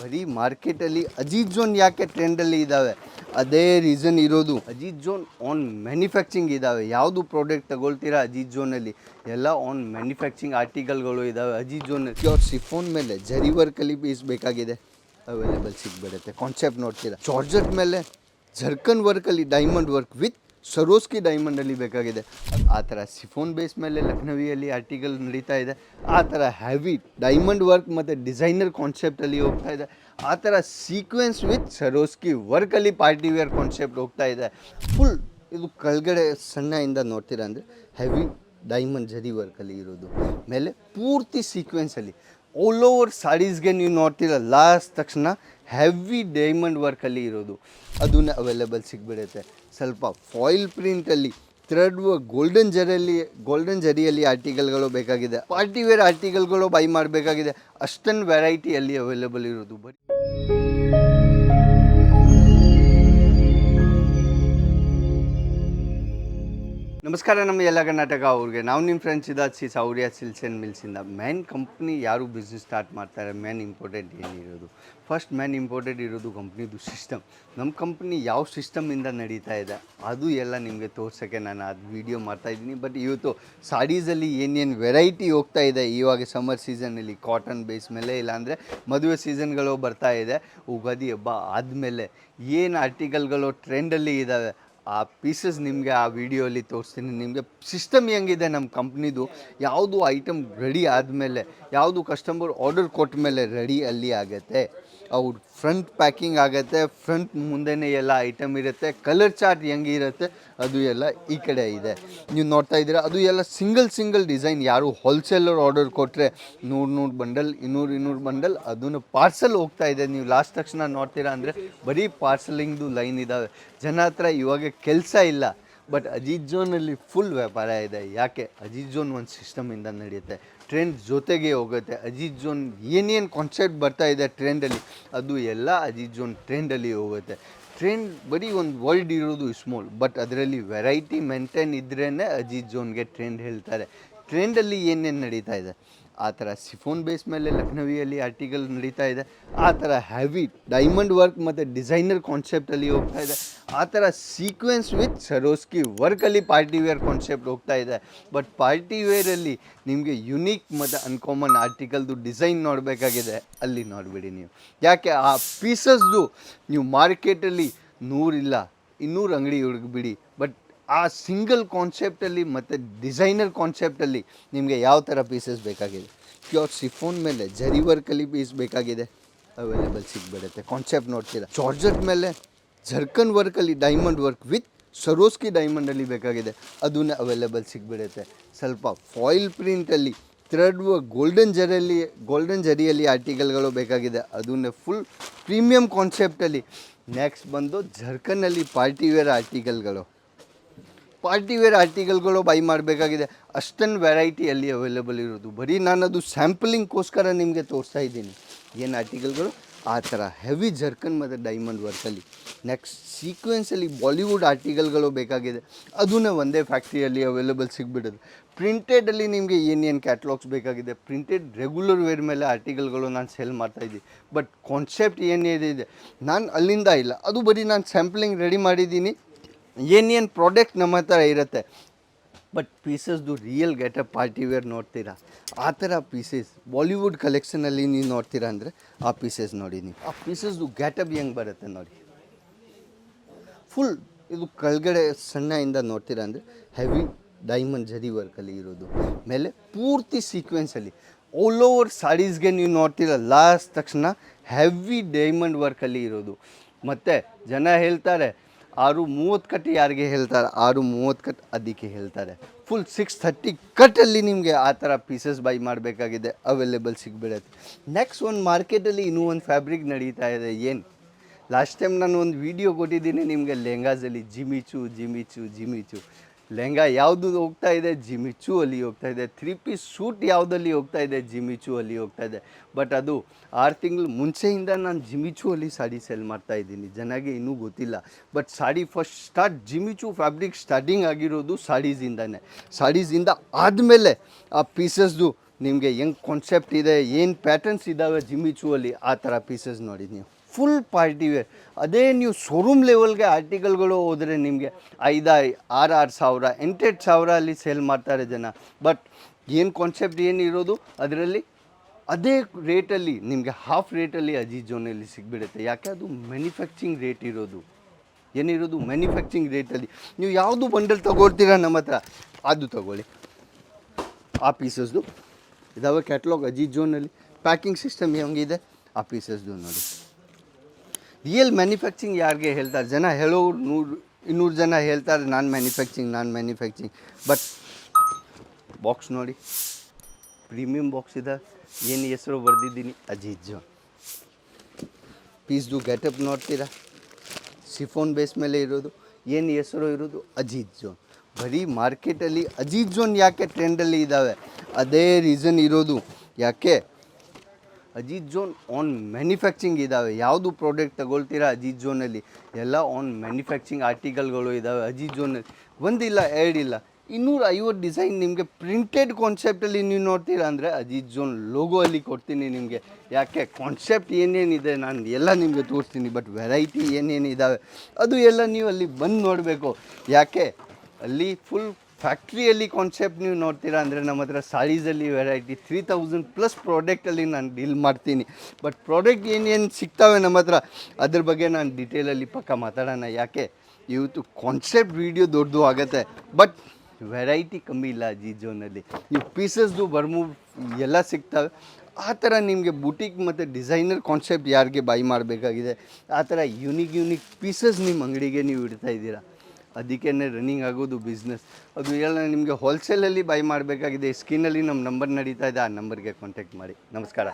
ಬರೀ ಮಾರ್ಕೆಟಲ್ಲಿ ಅಜಿತ್ ಜೋನ್ ಯಾಕೆ ಟ್ರೆಂಡಲ್ಲಿ ಇದ್ದಾವೆ? ಅದೇ ರೀಸನ್ ಇರೋದು. ಅಜಿತ್ ಜೋನ್ ಆನ್ ಮ್ಯಾನುಫ್ಯಾಕ್ಚರಿಂಗ್ ಇದ್ದಾವೆ. ಯಾವುದು ಪ್ರಾಡಕ್ಟ್ ತಗೊಳ್ತೀರಾ ಅಜಿತ್ ಜೋನಲ್ಲಿ? ಎಲ್ಲ ಆನ್ ಮ್ಯಾನುಫ್ಯಾಕ್ಚರಿಂಗ್ ಆರ್ಟಿಕಲ್ಗಳು ಇದ್ದಾವೆ ಅಜಿತ್ ಜೋನ್ ಅವ್ರು ಸಿಫೋನ್ ಮೇಲೆ ಜರಿ ವರ್ಕಲ್ಲಿ ಪೀಸ್ ಬೇಕಾಗಿದೆ. ಅವೈಲೇಬಲ್ ಸಿಗ್ಬಿಡುತ್ತೆ. ಕಾನ್ಸೆಪ್ಟ್ ನೋಡ್ತೀರಾ? ಚಾರ್ಜರ್ ಮೇಲೆ ಜರ್ಕನ್ ವರ್ಕಲ್ಲಿ ಡೈಮಂಡ್ ವರ್ಕ್ ವಿತ್ ಸರೋಸ್ಕಿ ಡೈಮಂಡಲ್ಲಿ ಬೇಕಾಗಿದೆ. ಆ ಥರ ಸಿಫೋನ್ ಬೇಸ್ ಮೇಲೆ ಲಕ್ನವಿಯಲ್ಲಿ ಆರ್ಟಿಕಲ್ ನಡೀತಾ ಇದೆ. ಆ ಥರ ಹ್ಯಾವಿ ಡೈಮಂಡ್ ವರ್ಕ್ ಮತ್ತು ಡಿಸೈನರ್ ಕಾನ್ಸೆಪ್ಟಲ್ಲಿ ಹೋಗ್ತಾ ಇದೆ. ಆ ಥರ ಸೀಕ್ವೆನ್ಸ್ ವಿತ್ ಸರೋಸ್ಕಿ ವರ್ಕಲ್ಲಿ ಪಾರ್ಟಿ ವೇರ್ ಕಾನ್ಸೆಪ್ಟ್ ಹೋಗ್ತಾ ಇದೆ. ಫುಲ್ ಇದು ಕೆಳಗಡೆ ಸಣ್ಣಯಿಂದ ನೋಡ್ತೀರಾ ಅಂದರೆ ಹೆವಿ ಡೈಮಂಡ್ ಜರಿ ವರ್ಕಲ್ಲಿ ಇರೋದು. ಮೇಲೆ ಪೂರ್ತಿ ಸೀಕ್ವೆನ್ಸಲ್ಲಿ ಆಲ್ ಓವರ್ ಸಾರೀಸ್ಗೆ ನೀವು ನೋಡ್ತೀರ ಲಾಸ್ಟ್ ತಕ್ಷಣ ಹೆವಿ ಡೈಮಂಡ್ ವರ್ಕಲ್ಲಿ ಇರೋದು. ಅದನ್ನ ಅವೈಲೇಬಲ್ ಸಿಗ್ಬಿಡುತ್ತೆ. ಸ್ವಲ್ಪ ಫಾಯಿಲ್ ಪ್ರಿಂಟಲ್ಲಿ ಥ್ರೆಡ್ ಗೋಲ್ಡನ್ ಜರಿಯಲ್ಲಿ ಗೋಲ್ಡನ್ ಜರಿಯಲ್ಲಿ ಆರ್ಟಿಕಲ್ಗಳು ಬೇಕಾಗಿದೆ. ಪಾರ್ಟಿ ವೇರ್ ಆರ್ಟಿಕಲ್ಗಳು ಬೈ ಮಾಡಬೇಕಾಗಿದೆ. ಅಷ್ಟೊಂದು ವೆರೈಟಿಯಲ್ಲಿ ಅವೈಲೇಬಲ್ ಇರೋದು ಬರೀ. ನಮಸ್ಕಾರ, ನಮ್ಮ ಎಲ್ಲ ಕರ್ನಾಟಕ ಅವ್ರಿಗೆ. ನಾವು ನಿಮ್ಮ ಫ್ರೆಂಡ್ಸ್ ಇದ್ದ ಸಿ ಸೌರ್ಯ ಸಿಲ್ಸ್ ಆ್ಯಂಡ್ ಮಿಲ್ಸಿಂದ ಮೇನ್ ಕಂಪ್ನಿ ಯಾರು ಬಿಸ್ನೆಸ್ ಸ್ಟಾರ್ಟ್ ಮಾಡ್ತಾರೆ? ಮೇನ್ ಇಂಪಾರ್ಟೆಂಟ್ ಏನಿರೋದು? ಫಸ್ಟ್ ಮೇನ್ ಇಂಪಾರ್ಟೆಂಟ್ ಇರೋದು ಕಂಪ್ನಿದು ಸಿಸ್ಟಮ್ ನಮ್ಮ ಕಂಪ್ನಿ ಯಾವ ಸಿಸ್ಟಮಿಂದ ನಡೀತಾ ಇದೆ? ಅದು ಎಲ್ಲ ನಿಮಗೆ ತೋರ್ಸೋಕ್ಕೆ ನಾನು ಅದು ವೀಡಿಯೋ ಮಾಡ್ತಾಯಿದ್ದೀನಿ ಬಟ್ ಇವತ್ತು ಸಾಡೀಸಲ್ಲಿ ಏನೇನು ವೆರೈಟಿ ಹೋಗ್ತಾ ಇದೆ, ಇವಾಗ ಸಮ್ಮರ್ ಸೀಸನಲ್ಲಿ ಕಾಟನ್ ಬೇಸ್ ಮೇಲೆ, ಇಲ್ಲಾಂದರೆ ಮದುವೆ ಸೀಸನ್ಗಳು ಬರ್ತಾ ಇದೆ. ಉಗಾದಿ ಹಬ್ಬ ಆದಮೇಲೆ ಏನು ಆರ್ಟಿಕಲ್ಗಳು ಟ್ರೆಂಡಲ್ಲಿ ಇದ್ದಾವೆ ಆ ಪೀಸಸ್ ನಿಮಗೆ ಆ ವಿಡಿಯೋಲಿ ತೋರಿಸ್ತೀನಿ. ನಿಮಗೆ ಸಿಸ್ಟಮ್ ಹೆಂಗಿದೆ ನಮ್ಮ ಕಂಪ್ನಿದು ಯಾವುದು ಐಟಮ್ ರೆಡಿ ಆದಮೇಲೆ, ಯಾವುದು ಕಸ್ಟಮರ್ ಆರ್ಡರ್ ಕೊಟ್ಟ ಮೇಲೆ ರೆಡಿ ಅಲ್ಲಿ ಆಗುತ್ತೆ? ಅವ್ರು ಫ್ರಂಟ್ ಪ್ಯಾಕಿಂಗ್ ಆಗುತ್ತೆ ಫ್ರಂಟ್ ಮುಂದೆನೇ ಎಲ್ಲ ಐಟಮ್ ಇರುತ್ತೆ ಕಲರ್ ಚಾರ್ಟ್ ಹೆಂಗಿರುತ್ತೆ ಅದು ಎಲ್ಲ ಈ ಕಡೆ ಇದೆ. ನೀವು ನೋಡ್ತಾ ಇದ್ದೀರಾ, ಅದು ಎಲ್ಲ ಸಿಂಗಲ್ ಸಿಂಗಲ್ ಡಿಸೈನ್ ಯಾರು ಹೋಲ್ಸೇಲರ್ ಆರ್ಡರ್ ಕೊಟ್ಟರೆ ನೂರು ನೂರು ಬಂಡಲ್, ಇನ್ನೂರು ಇನ್ನೂರು ಬಂಡಲ್ ಅದನ್ನು ಪಾರ್ಸಲ್ ಹೋಗ್ತಾ ಇದೆ. ನೀವು ಲಾಸ್ಟ್ ತಕ್ಷಣ ನೋಡ್ತೀರಾ ಅಂದರೆ ಬರೀ ಪಾರ್ಸಲಿಂಗ್ದು ಲೈನ್ ಇದ್ದಾವೆ ಜನ ಹತ್ರ ಇವಾಗ ಕೆಲಸ ಇಲ್ಲ ಬಟ್ ಅಜಿತ್ ಜೋನಲ್ಲಿ ಫುಲ್ ವ್ಯಾಪಾರ ಇದೆ. ಯಾಕೆ? ಅಜಿತ್ ಜೋನ್ ಒಂದು ಸಿಸ್ಟಮಿಂದ ನಡೆಯುತ್ತೆ. ಟ್ರೆಂಡ್ ಜೊತೆಗೆ ಹೋಗುತ್ತೆ. ಅಜಿತ್ ಜೋನ್ ಏನೇನು ಕಾನ್ಸೆಪ್ಟ್ ಬರ್ತಾ ಇದೆ ಟ್ರೆಂಡಲ್ಲಿ ಅದು ಎಲ್ಲ ಅಜಿತ್ ಜೋನ್ ಟ್ರೆಂಡಲ್ಲಿ ಹೋಗುತ್ತೆ. ಟ್ರೆಂಡ್ ಬರೀ ಒಂದು ವರ್ಲ್ಡ್ ಇರೋದು ಸ್ಮಾಲ್ ಬಟ್ ಅದರಲ್ಲಿ ವೆರೈಟಿ ಮೇಂಟೈನ್ ಇದ್ರೇ ಅಜಿತ್ ಜೋನ್ಗೆ ಟ್ರೆಂಡ್ ಹೇಳ್ತಾರೆ. ಟ್ರೆಂಡಲ್ಲಿ ಏನೇನು ನಡೀತಾ ಇದೆ? ಆ ಥರ ಸಿಫೋನ್ ಬೇಸ್ ಮೇಲೆ ಲಕ್ನವಿಯಲ್ಲಿ ಆರ್ಟಿಕಲ್ ನಡೀತಾ ಇದೆ. ಆ ಥರ ಹ್ಯಾವಿ ಡೈಮಂಡ್ ವರ್ಕ್ ಮತ್ತು ಡಿಸೈನರ್ ಕಾನ್ಸೆಪ್ಟಲ್ಲಿ ಹೋಗ್ತಾ ಇದೆ. ಆ ಥರ ಸೀಕ್ವೆನ್ಸ್ ವಿತ್ ಸರೋಸ್ಕಿ ವರ್ಕಲ್ಲಿ ಪಾರ್ಟಿ ವೇರ್ ಕಾನ್ಸೆಪ್ಟ್ ಹೋಗ್ತಾ ಇದೆ. ಬಟ್ ಪಾರ್ಟಿ ವೇರಲ್ಲಿ ನಿಮಗೆ ಯುನೀಕ್ ಮತ್ತು ಅನ್ಕಾಮನ್ ಆರ್ಟಿಕಲ್ದು ಡಿಸೈನ್ ನೋಡಬೇಕಾಗಿದೆ. ಅಲ್ಲಿ ನೋಡಿಬಿಡಿ ನೀವು. ಯಾಕೆ ಆ ಪೀಸಸ್ದು ನೀವು ಮಾರ್ಕೆಟಲ್ಲಿ ನೂರಿಲ್ಲ ಇನ್ನೂರು ಅಂಗಡಿ ಹುಡುಗಿಬಿಡಿ ಬಟ್ ಆ ಸಿಂಗಲ್ ಕಾನ್ಸೆಪ್ಟಲ್ಲಿ ಮತ್ತು ಡಿಸೈನರ್ ಕಾನ್ಸೆಪ್ಟಲ್ಲಿ ನಿಮಗೆ ಯಾವ ಥರ ಪೀಸಸ್ ಬೇಕಾಗಿದೆ? ಪ್ಯೂರ್ ಸಿಫೋನ್ ಮೇಲೆ ಜರಿ ವರ್ಕಲ್ಲಿ ಪೀಸ್ ಬೇಕಾಗಿದೆ. ಅವೈಲೇಬಲ್ ಸಿಗ್ಬಿಡುತ್ತೆ. ಕಾನ್ಸೆಪ್ಟ್ ನೋಡ್ತೀರಾ? ಚಾರ್ಜರ್ ಮೇಲೆ ಜರ್ಕನ್ ವರ್ಕಲ್ಲಿ ಡೈಮಂಡ್ ವರ್ಕ್ ವಿತ್ ಸರೋಸ್ಕಿ ಡೈಮಂಡಲ್ಲಿ ಬೇಕಾಗಿದೆ. ಅದನ್ನು ಅವೈಲೇಬಲ್ ಸಿಗ್ಬಿಡುತ್ತೆ. ಸ್ವಲ್ಪ ಫಾಯಿಲ್ ಪ್ರಿಂಟಲ್ಲಿ ಥ್ರೆಡ್ ಗೋಲ್ಡನ್ ಜರಿಯಲ್ಲಿ ಗೋಲ್ಡನ್ ಜರಿಯಲ್ಲಿ ಆರ್ಟಿಕಲ್ಗಳು ಬೇಕಾಗಿದೆ. ಅದನ್ನೇ ಫುಲ್ ಪ್ರೀಮಿಯಂ ಕಾನ್ಸೆಪ್ಟಲ್ಲಿ ನೆಕ್ಸ್ಟ್ ಬಂದು ಜರ್ಕನ್ನಲ್ಲಿ ಪಾರ್ಟಿವೇರ್ ಆರ್ಟಿಕಲ್ಗಳು ಪಾರ್ಟಿ ವೇರ್ ಆರ್ಟಿಕಲ್ಗಳು ಬೈ ಮಾಡಬೇಕಾಗಿದೆ. ಅಷ್ಟೊಂದು ವೆರೈಟಿಯಲ್ಲಿ ಅವೈಲೇಬಲ್ ಇರೋದು. ಬರೀ ನಾನು ಅದು ಸ್ಯಾಂಪಲಿಂಗ್ಗೋಸ್ಕರ ನಿಮಗೆ ತೋರಿಸ್ತಾ ಇದ್ದೀನಿ. ಏನು ಆರ್ಟಿಕಲ್ಗಳು? ಆ ಥರ ಹೆವಿ ಜರ್ಕನ್ ಮತ್ತು ಡೈಮಂಡ್ ವರ್ಕಲ್ಲಿ ನೆಕ್ಸ್ಟ್ ಸೀಕ್ವೆನ್ಸಲ್ಲಿ ಬಾಲಿವುಡ್ ಆರ್ಟಿಕಲ್ಗಳು ಬೇಕಾಗಿದೆ. ಅದನ್ನ ಒಂದೇ ಫ್ಯಾಕ್ಟ್ರಿಯಲ್ಲಿ ಅವೈಲೇಬಲ್ ಸಿಗ್ಬಿಡೋದು. ಪ್ರಿಂಟೆಡಲ್ಲಿ ನಿಮಗೆ ಏನೇನು ಕ್ಯಾಟ್ಲಾಗ್ಸ್ ಬೇಕಾಗಿದೆ? ಪ್ರಿಂಟೆಡ್ ರೆಗ್ಯುಲರ್ ವೇರ್ ಮೇಲೆ ಆರ್ಟಿಕಲ್ಗಳು ನಾನು ಸೆಲ್ ಮಾಡ್ತಾಯಿದ್ದೀನಿ ಬಟ್ ಕಾನ್ಸೆಪ್ಟ್ ಏನೇನಿದೆ ನಾನು ಅಲ್ಲಿಂದ ಇಲ್ಲ. ಅದು ಬರೀ ನಾನು ಸ್ಯಾಂಪ್ಲಿಂಗ್ ರೆಡಿ ಮಾಡಿದ್ದೀನಿ. ಏನೇನು ಪ್ರಾಡಕ್ಟ್ ನಮ್ಮ ಹತ್ರ ಇರುತ್ತೆ. ಬಟ್ ಪೀಸಸ್ದು ರಿಯಲ್ ಗೆಟಪ್ ಪಾರ್ಟಿ ವೇರ್ ನೋಡ್ತೀರಾ? ಆ ಥರ ಪೀಸಸ್ ಬಾಲಿವುಡ್ ಕಲೆಕ್ಷನಲ್ಲಿ ನೀವು ನೋಡ್ತೀರಾ ಅಂದರೆ ಆ ಪೀಸಸ್ ನೋಡಿ ನೀವು. ಆ ಪೀಸಸ್ದು ಗ್ಯಾಟಪ್ ಹೆಂಗೆ ಬರುತ್ತೆ ನೋಡಿ. ಫುಲ್ ಇದು ಕೆಳಗಡೆ ಸಣ್ಣಯಿಂದ ನೋಡ್ತೀರಾ ಅಂದರೆ ಹೆವಿ ಡೈಮಂಡ್ ಜರಿ ವರ್ಕಲ್ಲಿ ಇರೋದು. ಮೇಲೆ ಪೂರ್ತಿ ಸೀಕ್ವೆನ್ಸಲ್ಲಿ ಆಲ್ ಓವರ್ ಸಾರೀಸ್ಗೆ ನೀವು ನೋಡ್ತೀರ ಲಾಸ್ಟ್ ತಕ್ಷಣ ಹೆವಿ ಡೈಮಂಡ್ ವರ್ಕಲ್ಲಿ ಇರೋದು. ಮತ್ತು ಜನ ಹೇಳ್ತಾರೆ ಆರು ಮೂವತ್ತು ಕಟ್ ಯಾರಿಗೆ ಹೇಳ್ತಾರೆ? ಆರು ಮೂವತ್ತು ಕಟ್ ಅದಕ್ಕೆ ಹೇಳ್ತಾರೆ. ಫುಲ್ ಸಿಕ್ಸ್ ಥರ್ಟಿ ಕಟ್ಟಲ್ಲಿ ನಿಮಗೆ ಆ ಥರ ಪೀಸಸ್ ಬೈ ಮಾಡಬೇಕಾಗಿದೆ ಅವೈಲೇಬಲ್ ಸಿಗ್ಬಿಡುತ್ತೆ. ನೆಕ್ಸ್ಟ್ ಒಂದು ಮಾರ್ಕೆಟಲ್ಲಿ ಇನ್ನೂ ಒಂದು ಫ್ಯಾಬ್ರಿಕ್ ನಡೀತಾ ಇದೆ. ಏನು? ಲಾಸ್ಟ್ ಟೈಮ್ ನಾನು ಒಂದು ವಿಡಿಯೋ ಕೊಟ್ಟಿದ್ದೀನಿ ನಿಮಗೆ ಲೆಹಂಗಾಸಲ್ಲಿ ಜಿಮಿಚು ಜಿಮಿಚು ಜಿಮಿಚು. ಲೆಹಂಗಾ ಯಾವುದು ಹೋಗ್ತಾ ಇದೆ? ಜಿಮಿಚು ಅಲ್ಲಿ ಹೋಗ್ತಾ ಇದೆ. ತ್ರೀ ಪೀಸ್ ಸೂಟ್ ಯಾವುದಲ್ಲಿ ಹೋಗ್ತಾ ಇದೆ? ಜಿಮಿಚು ಅಲ್ಲಿ ಹೋಗ್ತಾ ಇದೆ. ಬಟ್ ಅದು ಆರು ತಿಂಗಳು ಮುಂಚೆಯಿಂದ ನಾನು ಜಿಮಿಚು ಅಲ್ಲಿ ಸಾಡಿ ಸೆಲ್ ಮಾಡ್ತಾ ಇದ್ದೀನಿ. ಜನಗೆ ಇನ್ನೂ ಗೊತ್ತಿಲ್ಲ. ಬಟ್ ಸಾಡಿ ಫಸ್ಟ್ ಸ್ಟಾರ್ಟ್ ಜಿಮಿಚು ಫ್ಯಾಬ್ರಿಕ್ ಸ್ಟಾರ್ಟಿಂಗ್ ಆಗಿರೋದು ಸಾಡೀಸಿಂದನೇ. ಸಾಡೀಸಿಂದ ಆದಮೇಲೆ ಆ ಪೀಸಸ್ದು ನಿಮಗೆ ಹೆಂಗೆ ಕಾನ್ಸೆಪ್ಟ್ ಇದೆ, ಏನು ಪ್ಯಾಟರ್ನ್ಸ್ ಇದ್ದಾವೆ ಜಿಮಿಚು ಅಲ್ಲಿ, ಆ ಥರ ಪೀಸಸ್ ನೋಡಿ ನೀವು. ಫುಲ್ ಪಾರ್ಟಿ ವೇರ್ ಅದೇ ನೀವು ಶೋರೂಮ್ ಲೆವೆಲ್ಗೆ ಆರ್ಟಿಕಲ್ಗಳು ಹೋದರೆ ನಿಮಗೆ ಐದು ಆರು ಆರು ಸಾವಿರ, ಎಂಟೆಂಟು ಸಾವಿರ ಅಲ್ಲಿ ಸೇಲ್ ಮಾಡ್ತಾರೆ ಜನ. ಬಟ್ ಏನು ಕಾನ್ಸೆಪ್ಟ್ ಏನಿರೋದು ಅದರಲ್ಲಿ ಅದೇ ರೇಟಲ್ಲಿ ನಿಮಗೆ ಹಾಫ್ ರೇಟಲ್ಲಿ ಅಜೀಜ್ ಜೋನಲ್ಲಿ ಸಿಗ್ಬಿಡುತ್ತೆ. ಯಾಕೆ? ಅದು ಮ್ಯಾನುಫ್ಯಾಕ್ಚರಿಂಗ್ ರೇಟ್ ಇರೋದು. ಏನಿರೋದು? ಮ್ಯಾನುಫ್ಯಾಕ್ಚರಿಂಗ್ ರೇಟಲ್ಲಿ ನೀವು ಯಾವುದು ಬಂಡಲ್ ತಗೊಳ್ತೀರಾ ನಮ್ಮ ಹತ್ರ? ಅದು ತಗೊಳ್ಳಿ. ಆ ಪೀಸಸ್ದು ಇದಾವೆ ಕ್ಯಾಟ್ಲಾಗ್ ಅಜೀಜ್ ಜೋನಲ್ಲಿ ಪ್ಯಾಕಿಂಗ್ ಸಿಸ್ಟಮ್ ಹೆಂಗಿದೆ? ಆ ಪೀಸಸ್ದು ನೋಡಿ. ರಿಯಲ್ ಮ್ಯಾನುಫ್ಯಾಕ್ಚರಿಂಗ್ ಯಾರಿಗೆ ಹೇಳ್ತಾರೆ? ಜನ ಹೇಳೋರು ನೂರು, ಇನ್ನೂರು ಜನ ಹೇಳ್ತಾರೆ, ನಾನ್ ಮ್ಯಾನುಫ್ಯಾಕ್ಚರಿಂಗ್ ನಾನ್ ಮ್ಯಾನುಫ್ಯಾಕ್ಚರಿಂಗ್ ಬಟ್ ಬಾಕ್ಸ್ ನೋಡಿ. ಪ್ರೀಮಿಯಂ ಬಾಕ್ಸ್ ಇದೆ. ಏನು ಹೆಸರು ಬರೆದಿದ್ದೀನಿ? ಅಜೀಜ್ ಪೀಸ್ ಪೀಸ್ದು ಗೆಟಪ್ ನೋಡ್ತೀರಾ? ಸಿಫೋನ್ ಬೇಸ್ ಮೇಲೆ ಇರೋದು. ಏನು ಹೆಸರು ಇರೋದು? ಅಜೀಜ್ ಜೋನ್. ಬರೀ ಮಾರ್ಕೆಟಲ್ಲಿ ಅಜೀಜ್ ಜೋನ್ ಯಾಕೆ ಟ್ರೆಂಡಲ್ಲಿ ಇದ್ದಾವೆ ಅದೇ ರೀಸನ್ ಇರೋದು. ಯಾಕೆ? ಅಜೀಜ್ ಜೋನ್ ಆನ್ ಮ್ಯಾನುಫ್ಯಾಕ್ಚರಿಂಗ್ ಇದ್ದಾವೆ ಯಾವುದು ಪ್ರಾಡಕ್ಟ್ ತಗೊಳ್ತೀರಾ ಅಜಿತ್ ಜೋನಲ್ಲಿ? ಎಲ್ಲ ಆನ್ ಮ್ಯಾನುಫ್ಯಾಕ್ಚರಿಂಗ್ ಆರ್ಟಿಕಲ್ಗಳು ಇದ್ದಾವೆ ಅಜಿತ್ ಜೋನಲ್ಲಿ. ಒಂದಿಲ್ಲ, ಎರಡಿಲ್ಲ. ಇನ್ನೂರ ಐವತ್ತು ಡಿಸೈನ್ ನಿಮಗೆ ಪ್ರಿಂಟೆಡ್ ಕಾನ್ಸೆಪ್ಟಲ್ಲಿ ನೀವು ನೋಡ್ತೀರಾ ಅಂದರೆ ಅಜಿತ್ ಜೋನ್ ಲೋಗೋ ಅಲ್ಲಿ ಕೊಡ್ತೀನಿ ನಿಮಗೆ. ಯಾಕೆ? ಕಾನ್ಸೆಪ್ಟ್ ಏನೇನಿದೆ ನಾನು ಎಲ್ಲ ನಿಮಗೆ ತೋರಿಸ್ತೀನಿ ಬಟ್ ವೆರೈಟಿ ಏನೇನಿದ್ದಾವೆ ಅದು ಎಲ್ಲ ನೀವು ಅಲ್ಲಿ ಬಂದು ನೋಡಬೇಕು. ಯಾಕೆ? ಅಲ್ಲಿ ಫುಲ್ ಫ್ಯಾಕ್ಟ್ರಿಯಲ್ಲಿ ಕಾನ್ಸೆಪ್ಟ್ ನೀವು ನೋಡ್ತೀರಾ ಅಂದರೆ ನಮ್ಮ ಹತ್ರ ಸಾರೀಸಲ್ಲಿ ವೆರೈಟಿ ತ್ರೀ ತೌಸಂಡ್ ಪ್ಲಸ್ ಪ್ರಾಡಕ್ಟಲ್ಲಿ ನಾನು ಡೀಲ್ ಮಾಡ್ತೀನಿ. ಬಟ್ ಪ್ರಾಡಕ್ಟ್ ಏನೇನು ಸಿಗ್ತವೆ ನಮ್ಮ ಹತ್ರ, ಅದ್ರ ಬಗ್ಗೆ ನಾನು ಡಿಟೇಲಲ್ಲಿ ಪಕ್ಕ ಮಾತಾಡೋಣ. ಯಾಕೆ? ಇವತ್ತು ಕಾನ್ಸೆಪ್ಟ್ ವೀಡಿಯೋ ದೊಡ್ಡದು ಆಗುತ್ತೆ. ಬಟ್ ವೆರೈಟಿ ಕಮ್ಮಿ ಇಲ್ಲ ಜಿ ಜೋನಲ್ಲಿ ನೀವು ಪೀಸಸ್ದು ಬರ್ಮೂ ಎಲ್ಲ ಸಿಗ್ತವೆ. ಆ ಥರ ನಿಮಗೆ ಬುಟಿಕ್ ಮತ್ತು ಡಿಸೈನರ್ ಕಾನ್ಸೆಪ್ಟ್ ಯಾರಿಗೆ ಬೈ ಮಾಡಬೇಕಾಗಿದೆ, ಆ ಥರ ಯುನಿಕ್ ಯುನಿಕ್ ಪೀಸಸ್ ನಿಮ್ಮ ಅಂಗಡಿಗೆ ನೀವು ಇಡ್ತಾ ಇದ್ದೀರಾ. ಅದಕ್ಕೇ ರನ್ನಿಂಗ್ ಆಗೋದು ಬಿಸ್ನೆಸ್ ಅದು ಹೇಳೋಣ ನಿಮಗೆ ಹೋಲ್ಸೇಲಲ್ಲಿ ಬೈ ಮಾಡಬೇಕಾಗಿದೆ. ಸ್ಕ್ರೀನಲ್ಲಿ ನಮ್ಮ ನಂಬರ್ ನಡೀತಾ ಇದೆ, ಆ ನಂಬರ್ಗೆ ಕಾಂಟ್ಯಾಕ್ಟ್ ಮಾಡಿ. ನಮಸ್ಕಾರ.